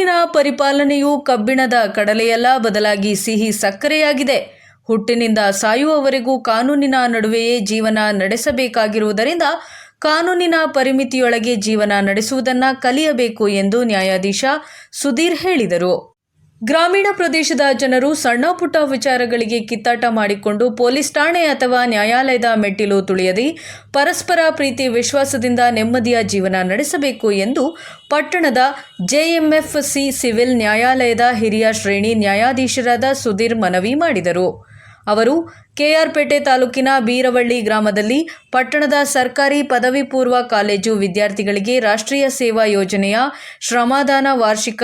ಕಾನೂನಿನ ಪರಿಪಾಲನೆಯು ಕಬ್ಬಿಣದ ಕಡಲೆಯಲ್ಲ ಬದಲಾಗಿ ಸಿಹಿ ಸಕ್ಕರೆಯಾಗಿದೆ. ಹುಟ್ಟಿನಿಂದ ಸಾಯುವವರೆಗೂ ಕಾನೂನಿನ ನಡುವೆಯೇ ಜೀವನ ನಡೆಸಬೇಕಾಗಿರುವುದರಿಂದ ಕಾನೂನಿನ ಪರಿಮಿತಿಯೊಳಗೆ ಜೀವನ ನಡೆಸುವುದನ್ನು ಕಲಿಯಬೇಕು ಎಂದು ನ್ಯಾಯಾಧೀಶ ಸುಧೀರ್ ಹೇಳಿದರು. ಗ್ರಾಮೀಣ ಪ್ರದೇಶದ ಜನರು ಸಣ್ಣ ಪುಟ್ಟ ವಿಚಾರಗಳಿಗೆ ಕಿತ್ತಾಟ ಮಾಡಿಕೊಂಡು ಪೊಲೀಸ್ ಠಾಣೆ ಅಥವಾ ನ್ಯಾಯಾಲಯದ ಮೆಟ್ಟಿಲು ತುಳಿಯದೆ ಪರಸ್ಪರ ಪ್ರೀತಿ ವಿಶ್ವಾಸದಿಂದ ನೆಮ್ಮದಿಯ ಜೀವನ ನಡೆಸಬೇಕು ಎಂದು ಪಟ್ಟಣದ ಜೆಎಂಎಫ್ಸಿ ಸಿವಿಲ್ ನ್ಯಾಯಾಲಯದ ಹಿರಿಯ ಶ್ರೇಣಿ ನ್ಯಾಯಾಧೀಶರಾದ ಸುಧೀರ್ ಮನವಿ ಮಾಡಿದರು. ಅವರು ಕೆಆರ್ಪೇಟೆ ತಾಲೂಕಿನ ಬೀರವಳ್ಳಿ ಗ್ರಾಮದಲ್ಲಿ ಪಟ್ಟಣದ ಸರ್ಕಾರಿ ಪದವಿ ಪೂರ್ವ ಕಾಲೇಜು ವಿದ್ಯಾರ್ಥಿಗಳಿಗೆ ರಾಷ್ಟ್ರೀಯ ಸೇವಾ ಯೋಜನೆಯ ಶ್ರಮದಾನ ವಾರ್ಷಿಕ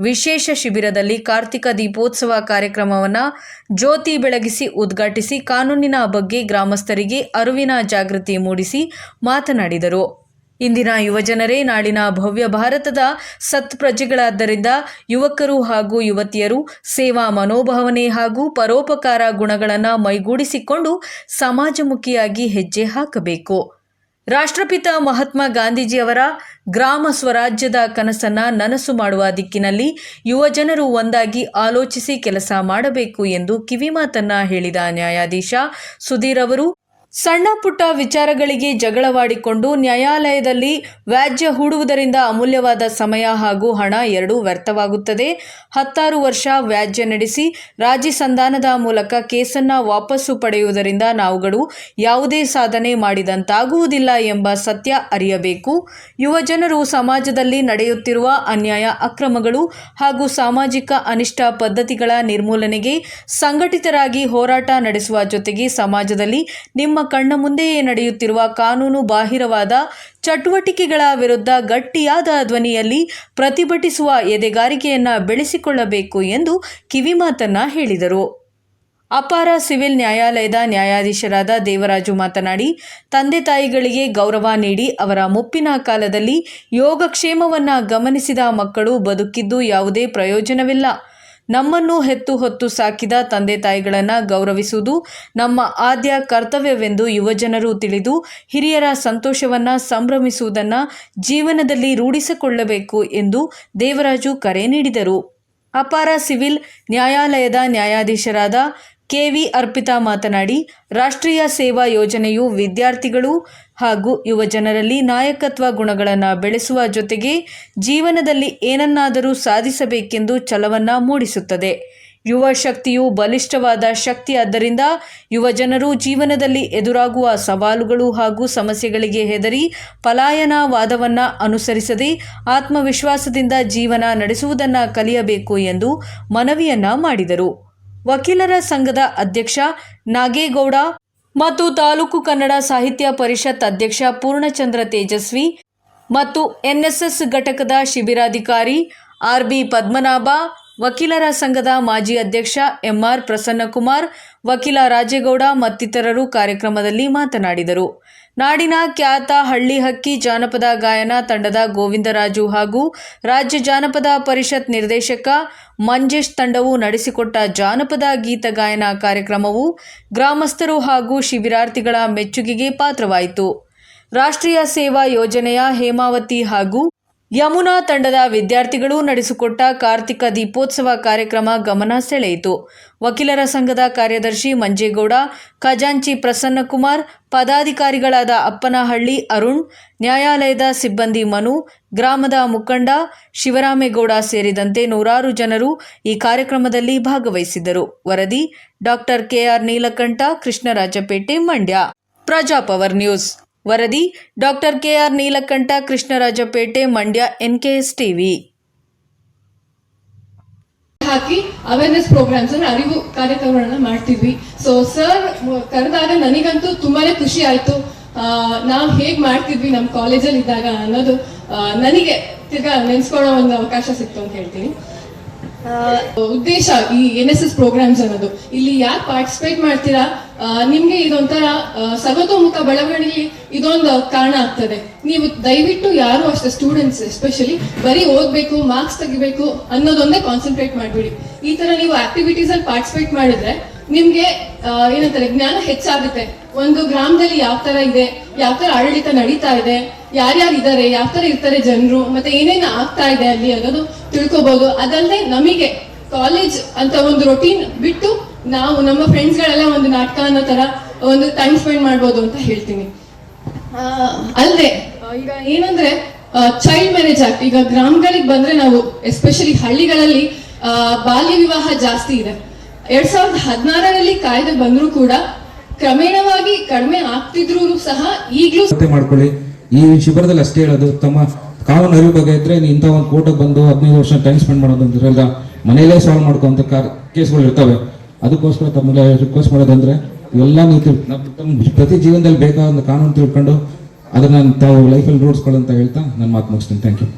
ವಿಶೇಷ ಶಿಬಿರದಲ್ಲಿ ಕಾರ್ತಿಕ ದೀಪೋತ್ಸವ ಕಾರ್ಯಕ್ರಮವನ್ನು ಜ್ಯೋತಿ ಬೆಳಗಿಸಿ ಉದ್ಘಾಟಿಸಿ ಕಾನೂನಿನ ಬಗ್ಗೆ ಗ್ರಾಮಸ್ಥರಿಗೆ ಅರಿವಿನ ಜಾಗೃತಿ ಮೂಡಿಸಿ ಮಾತನಾಡಿದರು. ಇಂದಿನ ಯುವಜನರೇ, ನಾಳಿನ ಭವ್ಯ ಭಾರತದ ಸತ್ ಪ್ರಜೆಗಳಾದ್ದರಿಂದ ಯುವಕರು ಹಾಗೂ ಯುವತಿಯರು ಸೇವಾ ಮನೋಭಾವನೆ ಹಾಗೂ ಪರೋಪಕಾರ ಗುಣಗಳನ್ನು ಮೈಗೂಡಿಸಿಕೊಂಡು ಸಮಾಜಮುಖಿಯಾಗಿ ಹೆಜ್ಜೆ ಹಾಕಬೇಕು. ರಾಷ್ಟ್ರಪಿತ ಮಹಾತ್ಮ ಗಾಂಧೀಜಿಯವರ ಗ್ರಾಮ ಸ್ವರಾಜ್ಯದ ಕನಸನ್ನು ನನಸು ಮಾಡುವ ದಿಕ್ಕಿನಲ್ಲಿ ಯುವಜನರು ಒಂದಾಗಿ ಆಲೋಚಿಸಿ ಕೆಲಸ ಮಾಡಬೇಕು ಎಂದು ಕಿವಿಮಾತನ್ನ ಹೇಳಿದ ನ್ಯಾಯಾಧೀಶ ಸುಧೀರ್ ಅವರು ಸಣ್ಣ ಪುಟ್ಟ ವಿಚಾರಗಳಿಗೆ ಜಗಳವಾಡಿಕೊಂಡು ನ್ಯಾಯಾಲಯದಲ್ಲಿ ವ್ಯಾಜ್ಯ ಹೂಡುವುದರಿಂದ ಅಮೂಲ್ಯವಾದ ಸಮಯ ಹಾಗೂ ಹಣ ಎರಡೂ ವ್ಯರ್ಥವಾಗುತ್ತದೆ. ಹತ್ತಾರು ವರ್ಷ ವ್ಯಾಜ್ಯ ನಡೆಸಿ ರಾಜಿ ಸಂಧಾನದ ಮೂಲಕ ಕೇಸನ್ನು ವಾಪಸ್ಸು ಪಡೆಯುವುದರಿಂದ ನಾವುಗಳು ಯಾವುದೇ ಸಾಧನೆ ಮಾಡಿದಂತಾಗುವುದಿಲ್ಲ ಎಂಬ ಸತ್ಯ ಅರಿಯಬೇಕು. ಯುವಜನರು ಸಮಾಜದಲ್ಲಿ ನಡೆಯುತ್ತಿರುವ ಅನ್ಯಾಯ, ಅಕ್ರಮಗಳು ಹಾಗೂ ಸಾಮಾಜಿಕ ಅನಿಷ್ಟ ಪದ್ಧತಿಗಳ ನಿರ್ಮೂಲನೆಗೆ ಸಂಘಟಿತರಾಗಿ ಹೋರಾಟ ನಡೆಸುವ ಜೊತೆಗೆ ಸಮಾಜದಲ್ಲಿ ನಿಮ್ಮ ಕಣ್ಣ ಮುಂದೆಯೇ ನಡೆಯುತ್ತಿರುವ ಕಾನೂನು ಬಾಹಿರವಾದ ಚಟುವಟಿಕೆಗಳ ವಿರುದ್ಧ ಗಟ್ಟಿಯಾದ ಧ್ವನಿಯಲ್ಲಿ ಪ್ರತಿಭಟಿಸುವ ಎದೆಗಾರಿಕೆಯನ್ನು ಬೆಳೆಸಿಕೊಳ್ಳಬೇಕು ಎಂದು ಕಿವಿಮಾತನ್ನ ಹೇಳಿದರು. ಅಪಾರ ಸಿವಿಲ್ ನ್ಯಾಯಾಲಯದ ನ್ಯಾಯಾಧೀಶರಾದ ದೇವರಾಜು ಮಾತನಾಡಿ, ತಂದೆ ತಾಯಿಗಳಿಗೆ ಗೌರವ ನೀಡಿ ಅವರ ಮುಪ್ಪಿನ ಕಾಲದಲ್ಲಿ ಯೋಗಕ್ಷೇಮವನ್ನು ಗಮನಿಸಿದ ಮಕ್ಕಳು ಬದುಕಿದ್ದು ಯಾವುದೇ ಪ್ರಯೋಜನವಿಲ್ಲ. ನಮ್ಮನ್ನು ಹೆತ್ತು ಹೊತ್ತು ಸಾಕಿದ ತಂದೆ ತಾಯಿಗಳನ್ನು ಗೌರವಿಸುವುದು ನಮ್ಮ ಆದ್ಯ ಕರ್ತವ್ಯವೆಂದು ಯುವಜನರು ತಿಳಿದು ಹಿರಿಯರ ಸಂತೋಷವನ್ನು ಸಂಭ್ರಮಿಸುವುದನ್ನು ಜೀವನದಲ್ಲಿ ರೂಢಿಸಿಕೊಳ್ಳಬೇಕು ಎಂದು ದೇವರಾಜು ಕರೆ ನೀಡಿದರು. ಅಪಾರ ಸಿವಿಲ್ ನ್ಯಾಯಾಲಯದ ನ್ಯಾಯಾಧೀಶರಾದ ಕೆವಿ ಅರ್ಪಿತಾ ಮಾತನಾಡಿ, ರಾಷ್ಟ್ರೀಯ ಸೇವಾ ಯೋಜನೆಯು ವಿದ್ಯಾರ್ಥಿಗಳು ಹಾಗೂ ಯುವ ಜನರಲ್ಲಿ ನಾಯಕತ್ವ ಗುಣಗಳನ್ನು ಬೆಳೆಸುವ ಜೊತೆಗೆ ಜೀವನದಲ್ಲಿ ಏನನ್ನಾದರೂ ಸಾಧಿಸಬೇಕೆಂದು ಛಲವನ್ನು ಮೂಡಿಸುತ್ತದೆ. ಯುವ ಶಕ್ತಿಯು ಬಲಿಷ್ಠವಾದ ಯುವ ಜನರು ಜೀವನದಲ್ಲಿ ಎದುರಾಗುವ ಸವಾಲುಗಳು ಹಾಗೂ ಸಮಸ್ಯೆಗಳಿಗೆ ಹೆದರಿ ಪಲಾಯನವಾದವನ್ನು ಅನುಸರಿಸದೆ ಆತ್ಮವಿಶ್ವಾಸದಿಂದ ಜೀವನ ನಡೆಸುವುದನ್ನು ಕಲಿಯಬೇಕು ಎಂದು ಮನವಿಯನ್ನ ಮಾಡಿದರು. ವಕೀಲರ ಸಂಘದ ಅಧ್ಯಕ್ಷ ನಾಗೇಗೌಡ ಮತ್ತು ತಾಲೂಕು ಕನ್ನಡ ಸಾಹಿತ್ಯ ಪರಿಷತ್ ಅಧ್ಯಕ್ಷ ಪೂರ್ಣಚಂದ್ರ ತೇಜಸ್ವಿ ಮತ್ತು ಎನ್ಎಸ್ಎಸ್ ಘಟಕದ ಶಿಬಿರಾಧಿಕಾರಿ ಆರ್ಬಿ ಪದ್ಮನಾಭ, ವಕೀಲರ ಸಂಘದ ಮಾಜಿ ಅಧ್ಯಕ್ಷ ಎಂಆರ್ ಪ್ರಸನ್ನಕುಮಾರ್, ವಕೀಲ ರಾಜೇಗೌಡ ಮತ್ತಿತರರು ಕಾರ್ಯಕ್ರಮದಲ್ಲಿ ಮಾತನಾಡಿದರು. ನಾಡಿನ ಖ್ಯಾತ ಹಳ್ಳಿ ಹಕ್ಕಿ ಜಾನಪದ ಗಾಯನ ತಂಡದ ಗೋವಿಂದರಾಜು ಹಾಗೂ ರಾಜ್ಯ ಜಾನಪದ ಪರಿಷತ್ ನಿರ್ದೇಶಕ ಮಂಜೇಶ್ ತಂಡವು ನಡೆಸಿಕೊಟ್ಟ ಜಾನಪದ ಗೀತ ಗಾಯನ ಕಾರ್ಯಕ್ರಮವು ಗ್ರಾಮಸ್ಥರು ಹಾಗೂ ಶಿಬಿರಾರ್ಥಿಗಳ ಮೆಚ್ಚುಗೆಗೆ ಪಾತ್ರವಾಯಿತು. ರಾಷ್ಟ್ರೀಯ ಸೇವಾ ಯೋಜನೆಯ ಹೇಮಾವತಿ ಹಾಗೂ ಯಮುನಾ ತಂಡದ ವಿದ್ಯಾರ್ಥಿಗಳು ನಡೆಸಿಕೊಟ್ಟ ಕಾರ್ತಿಕ ದೀಪೋತ್ಸವ ಕಾರ್ಯಕ್ರಮ ಗಮನ ಸೆಳೆಯಿತು. ವಕೀಲರ ಸಂಘದ ಕಾರ್ಯದರ್ಶಿ ಮಂಜೇಗೌಡ, ಖಜಾಂಚಿ ಪ್ರಸನ್ನಕುಮಾರ್, ಪದಾಧಿಕಾರಿಗಳಾದ ಅಪ್ಪನಹಳ್ಳಿ ಅರುಣ್, ನ್ಯಾಯಾಲಯದ ಸಿಬ್ಬಂದಿ ಮನು, ಗ್ರಾಮದ ಮುಖಂಡ ಶಿವರಾಮೇಗೌಡ ಸೇರಿದಂತೆ ನೂರಾರು ಜನರು ಈ ಕಾರ್ಯಕ್ರಮದಲ್ಲಿ ಭಾಗವಹಿಸಿದ್ದರು. ವರದಿ doctor KR Neelakanta, Krishnarajpet, Mandya. Prajapower news. ವರದಿ, doctor KR Neelakanta, Krishnarajpet, Mandya, NKS TV. ಹಾಕಿ ಅವೇರ್ನೆಸ್ ಪ್ರೋಗ್ರಾಮ್ಸ್ ಅಂದ್ರೆ ಅರಿವು ಕಾರ್ಯಕ್ರಮಗಳನ್ನ ಮಾಡ್ತೀವಿ. ಸೊ ಸರ್ ಕರೆದಾಗ ನನಗಂತೂ ತುಂಬಾನೇ ಖುಷಿ ಆಯ್ತು. ನಾವು ಹೇಗ್ ಮಾಡ್ತಿದ್ವಿ ನಮ್ ಕಾಲೇಜಲ್ಲಿ ಇದ್ದಾಗ ಅನ್ನೋದು ನನಗೆ ತಿರ್ಗಾ ನೆನ್ಸ್ಕೊಳ್ಳೋ ಒಂದು ಅವಕಾಶ ಸಿಕ್ತು ಅಂತ ಹೇಳ್ತೀನಿ. ಉದ್ದೇಶ ಈ ಎನ್ ಎಸ್ ಎಸ್ ಪ್ರೋಗ್ರಾಮ್ಸ್ ಅನ್ನೋದು. ಇಲ್ಲಿ ಯಾಕೆ ಪಾರ್ಟಿಸಿಪೇಟ್ ಮಾಡ್ತೀರಾ? ನಿಮ್ಗೆ ಇದೊಂಥರ ಸರ್ವತೋಮುಖ ಬೆಳವಣಿಗೆ ಇದೊಂದು ಕಾರಣ ಆಗ್ತದೆ. ನೀವು ದಯವಿಟ್ಟು ಯಾರು ಅಷ್ಟೇ ಸ್ಟೂಡೆಂಟ್ಸ್ ಎಸ್ಪೆಷಲಿ ಬರೀ ಓದ್ಬೇಕು ಮಾರ್ಕ್ಸ್ ತೆಗಿಬೇಕು ಅನ್ನೋದೊಂದೇ ಕಾನ್ಸಂಟ್ರೇಟ್ ಮಾಡ್ಬಿಡಿ. ಈ ತರ ನೀವು ಆಕ್ಟಿವಿಟೀಸ್ ಅಲ್ಲಿ ಪಾರ್ಟಿಸಿಪೇಟ್ ಮಾಡಿದ್ರೆ ನಿಮ್ಗೆ ಏನಂತಾರೆ, ಜ್ಞಾನ ಹೆಚ್ಚಾಗುತ್ತೆ. ಒಂದು ಗ್ರಾಮದಲ್ಲಿ ಯಾವ ತರ ಇದೆ ಯಾವ ತರ ಆಡಳಿತ ನಡೀತಾ ಇದೆ ಯಾರ್ಯಾರು ಇದ್ದಾರೆ ಯಾವ ತರ ಇರ್ತಾರೆ ಜನರು, ಮತ್ತೆ ಏನೇನು ಆಗ್ತಾ ಇದೆ ಅಲ್ಲಿ ಅನ್ನೋದು ತಿಳ್ಕೊಬಹುದು ಅದಲ್ಲದೆ ನಮಗೆ ಕಾಲೇಜ್ ಅಂತ ಒಂದು ರೊಟೀನ್ ಬಿಟ್ಟು ನಾವು ನಮ್ಮ ಫ್ರೆಂಡ್ಸ್ಗಳೆಲ್ಲ ಒಂದು ನಾಟಕ ಅನ್ನೋ ತರ ಒಂದು ಟೈಮ್ ಸ್ಪೆಂಡ್ ಮಾಡ್ಬೋದು ಅಂತ ಹೇಳ್ತೀನಿ. ಅಲ್ಲದೆ ಈಗ ಏನಂದ್ರೆ ಚೈಲ್ಡ್ ಮ್ಯಾರೇಜ್ ಆಕ್ಟ್ ಈಗ ಗ್ರಾಮಗಳಿಗೆ ಬಂದ್ರೆ ನಾವು ಎಸ್ಪೆಷಲಿ ಹಳ್ಳಿಗಳಲ್ಲಿ ಬಾಲ್ಯ ವಿವಾಹ ಜಾಸ್ತಿ ಇದೆ. ಎರಡ್ ಸಾವಿರದ ಹದಿನಾರರಲ್ಲಿ ಕಾಯ್ದೆ ಬಂದರೂ ಕೂಡ ಕ್ರಮೇಣವಾಗಿ ಕಡಿಮೆ ಆಗ್ತಿದ್ರು ಸಹ ಈಗಲೂ ಮಾಡ್ಕೊಳ್ಳಿ. ಈ ಶಿಬಿರದಲ್ಲಿ ಅಷ್ಟೇ ಹೇಳೋದು, ತಮ್ಮ ಕಾನೂನು ಅರಿವು ಬಗ್ಗೆ ಇದ್ರೆ ಇಂಥ ಒಂದು ಕೋರ್ಟಿಗೆ ಬಂದು ಹದಿನೈದು ವರ್ಷ ಟೈಮ್ ಸ್ಪೆಂಡ್ ಮಾಡೋದಂದ್ರೆ ಅಂತಿರಲ್ಲ ಮನೆಯಲ್ಲೇ ಸಾಲ್ವ್ ಮಾಡ್ಕೊಂತ ಕಾರ್ ಕೇಸ್ಗಳು ಇರ್ತವೆ. ಅದಕ್ಕೋಸ್ಕರ ತಮ್ಮಲ್ಲಿ ರಿಕ್ವೆಸ್ಟ್ ಮಾಡೋದಂದ್ರೆ ಎಲ್ಲ ನೀವು ತಮ್ಮ ಪ್ರತಿ ಜೀವನದಲ್ಲಿ ಬೇಕಾದ ಕಾನೂನು ತಿಳ್ಕೊಂಡು ಅದನ್ನ ತಾವು ಲೈಫಲ್ಲಿ ರೂಢಿಸ್ಕೊಳ್ಳಂತ ಹೇಳ್ತಾ ನಾನು ಮಾತು ಮುಗಿಸ್ತೀನಿ. ಥ್ಯಾಂಕ್ ಯು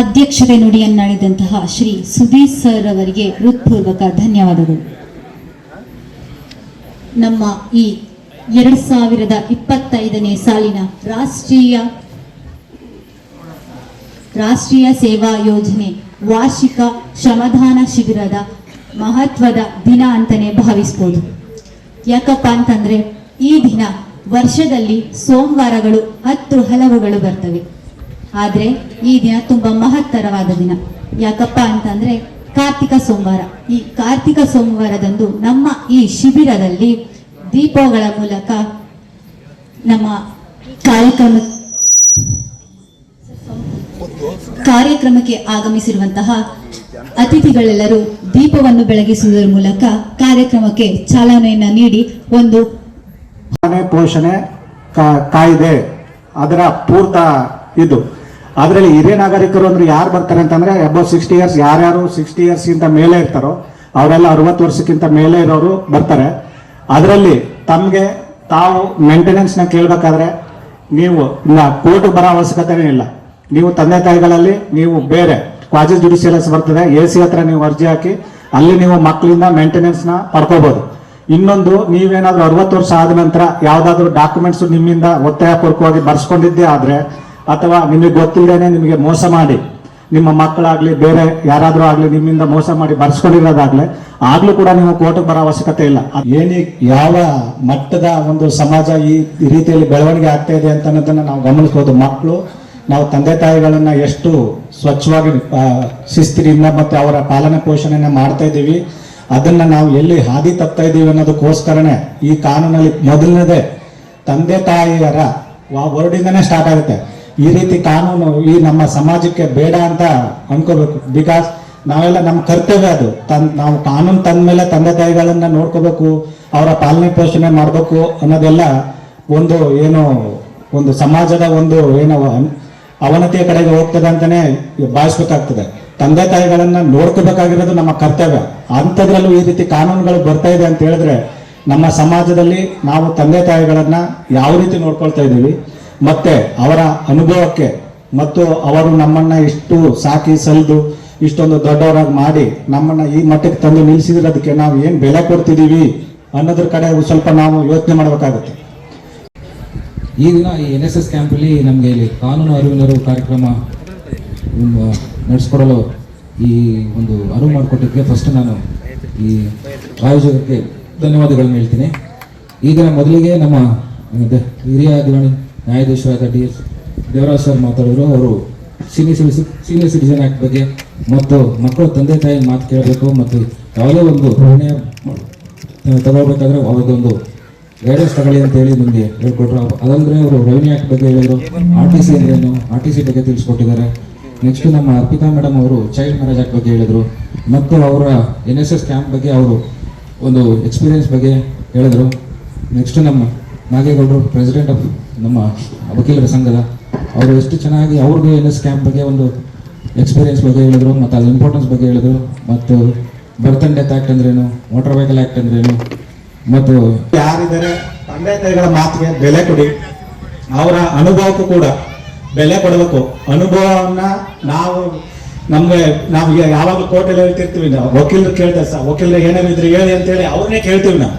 ಅಧ್ಯಕ್ಷತೆ ನುಡಿಯನ್ನಾಡಿದಂತಹ ಶ್ರೀ ಸುಧೀರ್ ಸರ್ ಅವರಿಗೆ ಹೃತ್ಪೂರ್ವಕ ಧನ್ಯವಾದಗಳು. ನಮ್ಮ ಈ ಎರಡು ಸಾವಿರದ ಇಪ್ಪತ್ತೈದನೇ ಸಾಲಿನ ರಾಷ್ಟ್ರೀಯ ರಾಷ್ಟ್ರೀಯ ಸೇವಾ ಯೋಜನೆ ವಾರ್ಷಿಕ ಶ್ರಮದಾನ ಶಿಬಿರದ ಮಹತ್ವದ ದಿನ ಅಂತಾನೆ ಭಾವಿಸ್ಬೋದು. ಯಾಕಪ್ಪ ಅಂತಂದ್ರೆ ಈ ದಿನ ವರ್ಷದಲ್ಲಿ ಸೋಮವಾರಗಳು ಹತ್ತು ಹಲವುಗಳು ಬರ್ತವೆ. ಆದ್ರೆ ಈ ದಿನ ತುಂಬಾ ಮಹತ್ತರವಾದ ದಿನ. ಯಾಕಪ್ಪ ಅಂತಂದ್ರೆ ಕಾರ್ತಿಕ ಸೋಮವಾರ. ಈ ಕಾರ್ತಿಕ ಸೋಮವಾರದಂದು ನಮ್ಮ ಈ ಶಿಬಿರದಲ್ಲಿ ದೀಪಗಳ ಮೂಲಕ ನಮ್ಮ ಕಾರ್ಯಕ್ರಮ ಕಾರ್ಯಕ್ರಮಕ್ಕೆ ಆಗಮಿಸಿರುವಂತಹ ಅತಿಥಿಗಳೆಲ್ಲರೂ ದೀಪವನ್ನು ಬೆಳಗಿಸುವುದರ ಮೂಲಕ ಕಾರ್ಯಕ್ರಮಕ್ಕೆ ಚಾಲನೆಯನ್ನ ನೀಡಿ ಒಂದು ಪೋಷಣೆ ಕಾಯ್ದೆ ಅದರ ಪೂರ್ತ ಇದು. ಅದರಲ್ಲಿ ಹಿರಿಯ ನಾಗರಿಕರು ಅಂದ್ರೆ ಯಾರು ಬರ್ತಾರೆ ಅಂತಂದ್ರೆ ಅಬೌವ್ ಸಿಕ್ಸ್ಟಿ ಇಯರ್ಸ್ ಯಾರ್ಯಾರು ಸಿಕ್ಸ್ಟಿ ಇಯರ್ಸ್ ಇಂದ ಮೇಲೆ ಇರ್ತಾರೋ ಅವರೆಲ್ಲ ಅರವತ್ತು ವರ್ಷಕ್ಕಿಂತ ಮೇಲೆ ಇರೋರು ಬರ್ತಾರೆ. ಅದರಲ್ಲಿ ತಮಗೆ ತಾವು ಮೇಂಟೆನೆನ್ಸ್ನ ಕೇಳಬೇಕಾದ್ರೆ ನೀವು ಕೋರ್ಟ್ ಬರೋ ಅವಶ್ಯಕತೆನೇ ಇಲ್ಲ. ನೀವು ತಂದೆ ತಾಯಿಗಳಲ್ಲಿ ನೀವು ಬೇರೆ ಕ್ವಾಜಿ ಜುಡಿಷಿಯಲ್ಸ್ ಬರ್ತದೆ, ಎ ಸಿ ಹತ್ರ ನೀವು ಅರ್ಜಿ ಹಾಕಿ ಅಲ್ಲಿ ನೀವು ಮಕ್ಕಳಿಂದ ಮೇಂಟೆನೆನ್ಸ್ನ ಪಡ್ಕೋಬಹುದು ಇನ್ನೊಂದು ನೀವೇನಾದ್ರೂ ಅರವತ್ತು ವರ್ಷ ಆದ ನಂತರ ಯಾವ್ದಾದ್ರು ಡಾಕ್ಯುಮೆಂಟ್ಸ್ ನಿಮ್ಮಿಂದ ಒತ್ತಾಯಪೂರ್ವಕವಾಗಿ ಬರ್ಸ್ಕೊಂಡಿದ್ದೆ ಆದ್ರೆ ಅಥವಾ ನಿಮಗೆ ಗೊತ್ತಿಲ್ಲದೇನೆ ನಿಮಗೆ ಮೋಸ ಮಾಡಿ, ನಿಮ್ಮ ಮಕ್ಕಳಾಗ್ಲಿ, ಬೇರೆ ಯಾರಾದರೂ ಆಗಲಿ ನಿಮ್ಮಿಂದ ಮೋಸ ಮಾಡಿ ಬರ್ಸ್ಕೊಂಡಿರೋದಾಗ್ಲಿ, ಆಗಲೂ ಕೂಡ ನೀವು ಕೋರ್ಟ್ಗೆ ಬರೋ ಅವಶ್ಯಕತೆ ಇಲ್ಲ. ಏನೇ ಯಾವ ಮಟ್ಟದ ಒಂದು ಸಮಾಜ ಈ ರೀತಿಯಲ್ಲಿ ಬೆಳವಣಿಗೆ ಆಗ್ತಾ ಇದೆ ಅಂತ ಅನ್ನೋದನ್ನ ನಾವು ಗಮನಿಸ್ಬೋದು. ಮಕ್ಕಳು, ನಾವು ತಂದೆ ತಾಯಿಗಳನ್ನ ಎಷ್ಟು ಸ್ವಚ್ಛವಾಗಿ ಶಿಸ್ತಿನಿಂದ ಮತ್ತೆ ಅವರ ಪಾಲನೆ ಪೋಷಣೆಯನ್ನು ಮಾಡ್ತಾ ಇದ್ದೀವಿ. ಅದನ್ನ ನಾವು ಎಲ್ಲಿ ಹಾದಿ ತಪ್ತಾ ಇದ್ದೀವಿ ಅನ್ನೋದಕ್ಕೋಸ್ಕರನೇ ಈ ಕಾನೂನಲ್ಲಿ ಮೊದಲನೇದೇ ತಂದೆ ತಾಯಿಯರ ವರ್ಡಿಂದನೇ ಸ್ಟಾರ್ಟ್ ಆಗುತ್ತೆ. ಈ ರೀತಿ ಕಾನೂನು ಈ ನಮ್ಮ ಸಮಾಜಕ್ಕೆ ಬೇಡ ಅಂತ ಅನ್ಕೋಬೇಕು ಬಿಕಾಸ್ ನಾವೆಲ್ಲ ನಮ್ಮ ಕರ್ತವ್ಯ ಅದು. ತನ್, ನಾವು ಕಾನೂನು ತಂದ ಮೇಲೆ ತಂದೆ ತಾಯಿಗಳನ್ನ ನೋಡ್ಕೋಬೇಕು, ಅವರ ಪಾಲನೆ ಪೋಷಣೆ ಮಾಡಬೇಕು ಅನ್ನೋದೆಲ್ಲ ಒಂದು ಏನು, ಒಂದು ಸಮಾಜದ ಒಂದು ಏನು ಅವನತಿಯ ಕಡೆಗೆ ಹೋಗ್ತದೆ ಅಂತಾನೆ ಭಾವಿಸ್ಬೇಕಾಗ್ತದೆ. ತಂದೆ ತಾಯಿಗಳನ್ನ ನೋಡ್ಕೋಬೇಕಾಗಿರೋದು ನಮ್ಮ ಕರ್ತವ್ಯ. ಅಂಥದ್ರಲ್ಲೂ ಈ ರೀತಿ ಕಾನೂನುಗಳು ಬರ್ತಾ ಇದೆ ಅಂತ ಹೇಳಿದ್ರೆ ನಮ್ಮ ಸಮಾಜದಲ್ಲಿ ನಾವು ತಂದೆ ತಾಯಿಗಳನ್ನ ಯಾವ ರೀತಿ ನೋಡ್ಕೊಳ್ತಾ ಇದ್ದೀವಿ? ಮತ್ತೆ ಅವರ ಅನುಭವಕ್ಕೆ ಮತ್ತು ಅವರು ನಮ್ಮನ್ನ ಇಷ್ಟು ಸಾಕಿ ಸಲ್ದು ಇಷ್ಟೊಂದು ದೊಡ್ಡವರಾಗಿ ಮಾಡಿ ನಮ್ಮನ್ನ ಈ ಮಟ್ಟಕ್ಕೆ ತಂದು ನಿಲ್ಲಿಸಿದ್ರದಕ್ಕೆ ನಾವು ಏನ್ ಬೆಲೆ ಕೊಡ್ತಿದೀವಿ ಅನ್ನೋದ್ರ ಕಡೆ ಸ್ವಲ್ಪ ನಾವು ಯೋಚನೆ ಮಾಡಬೇಕಾಗುತ್ತೆ. ಈ ದಿನ ಈ ಎನ್ ಎಸ್ ಎಸ್ ಕ್ಯಾಂಪಲ್ಲಿ ನಮಗೆ ಇಲ್ಲಿ ಕಾನೂನು ಅರಿವಿನರು ಕಾರ್ಯಕ್ರಮ ನಡೆಸ್ಕೊಡಲು ಈ ಒಂದು ಅನುವು ಮಾಡಿಕೊಟ್ಟಿದ್ದಕ್ಕೆ ಫಸ್ಟ್ ನಾನು ಈ ಆಯೋಜಕಕ್ಕೆ ಧನ್ಯವಾದಗಳನ್ನು ಹೇಳ್ತೀನಿ. ಈ ದಿನ ಮೊದಲಿಗೆ ನಮ್ಮ ಹಿರಿಯ ದಿವಾಣಿ ನ್ಯಾಯಾಧೀಶರಾದ ಡಿ ಎಸ್ ದೇವರಾಜ್ ಸರ್ ಮಾತಾಡಿದ್ರು. ಅವರು senior citizen senior citizen act ಬಗ್ಗೆ ಮತ್ತು ಮಕ್ಕಳು ತಂದೆ ತಾಯಿ ಮಾತು ಕೇಳಬೇಕು ಮತ್ತು ಯಾವುದೇ ಒಂದು ನಿರ್ಣಯ ತಗೋಬೇಕಾದ್ರೆ ಅವ್ರದ್ದೊಂದು ಗೈಡೆನ್ಸ್ ತಗೊಳ್ಳಿ ಅಂತ ಹೇಳಿ ನಿಮಗೆ ಹೇಳ್ಕೊಟ್ರು. ಅದಲ್ಲದೆ ಅವರು ರೆವಿನ್ಯೂ ಆ್ಯಕ್ಟ್ ಬಗ್ಗೆ ಹೇಳಿದರು. ಆರ್ ಟಿ ಸಿ ಅಂದ್ರೇನು ಆರ್ ಟಿ ಸಿ ಬಗ್ಗೆ ತಿಳಿಸ್ಕೊಟ್ಟಿದ್ದಾರೆ. ನೆಕ್ಸ್ಟ್ ನಮ್ಮ ಅರ್ಪಿತಾ ಮೇಡಮ್ ಅವರು ಚೈಲ್ಡ್ ಮ್ಯಾರೇಜ್ ಆಕ್ಟ್ ಬಗ್ಗೆ ಹೇಳಿದರು. ಮತ್ತು ಅವರ ಎನ್ ಎಸ್ ಎಸ್ ಕ್ಯಾಂಪ್ ಬಗ್ಗೆ ಅವರು ಒಂದು ಎಕ್ಸ್ಪೀರಿಯನ್ಸ್ ಬಗ್ಗೆ ಹೇಳಿದರು. ನೆಕ್ಸ್ಟ್ ನಮ್ಮ ನಾಗೇಗೌಡರು ಪ್ರೆಸಿಡೆಂಟ್ ಆಫ್ ನಮ್ಮ ವಕೀಲರ ಸಂಘದ, ಅವರು ಎಷ್ಟು ಚೆನ್ನಾಗಿ ಅವ್ರಿಗೆ ಎನ್ ಎಸ್ ಬಗ್ಗೆ ಒಂದು ಎಕ್ಸ್ಪೀರಿಯನ್ಸ್ ಬಗ್ಗೆ ಹೇಳಿದ್ರು, ಮತ್ತು ಅದ್ರ ಇಂಪಾರ್ಟೆನ್ಸ್ ಬಗ್ಗೆ ಹೇಳಿದ್ರು, ಮತ್ತು ಬರ್ತ್ ಅಂಡ್ ಡೆತ್ ಆ್ಯಕ್ಟ್ ಅಂದ್ರೇನು ಮೋಟರ್ ವೆಹಿಕಲ್ ಆ್ಯಕ್ಟ್ ಅಂದ್ರೇನು, ಮತ್ತು ಯಾರಿದ್ದಾರೆ, ತಂದೆ ತಾಯಿಗಳ ಮಾತಿಗೆ ಬೆಲೆ ಕೊಡಿ. ಅವರ ಅನುಭವಕ್ಕೂ ಕೂಡ ಬೆಲೆ ಕೊಡಬೇಕು. ಅನುಭವವನ್ನು ನಾವು ನಮಗೆ, ನಾವು ಯಾವಾಗ ಯಾವಾಗಲೂ ಕೋರ್ಟಲ್ಲಿ ಹೇಳ್ತಿರ್ತೀವಿ ನಾವು. ವಕೀಲರು ಕೇಳ್ತಾರೆ ಸರ್, ವಕೀಲರು ಏನೇನಿದ್ರೆ ಹೇಳಿ ಅಂತೇಳಿ ಅವ್ರನ್ನೇ ಕೇಳ್ತೀವಿ ನಾವು.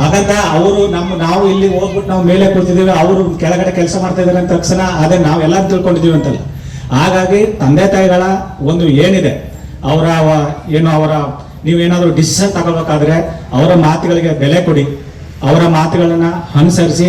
ಹಾಗಂತ ಅವರು ನಮ್ಮ ನಾವು ಇಲ್ಲಿ ಹೋಗ್ಬಿಟ್ಟು ನಾವು ಮೇಲೆ ಕೂತಿದ್ದೀವಿ ಅವರು ಕೆಳಗಡೆ ಕೆಲಸ ಮಾಡ್ತಾ ಇದ್ದಾರೆ ಅಂತ ತಕ್ಷಣ, ಅದೇ ನಾವೆಲ್ಲ ತಿಳ್ಕೊಂಡಿದ್ದೀವಿ ಅಂತಲ್ಲ. ಹಾಗಾಗಿ ತಂದೆ ತಾಯಿಗಳ ಒಂದು ಏನಿದೆ, ಅವರ ಏನು ಅವರ ನೀವು ಏನಾದರೂ ಡಿಸಿಷನ್ ತಗೊಳ್ಬೇಕಾದ್ರೆ ಅವರ ಮಾತುಗಳಿಗೆ ಬೆಲೆ ಕೊಡಿ, ಅವರ ಮಾತುಗಳನ್ನ ಅನುಸರಿಸಿ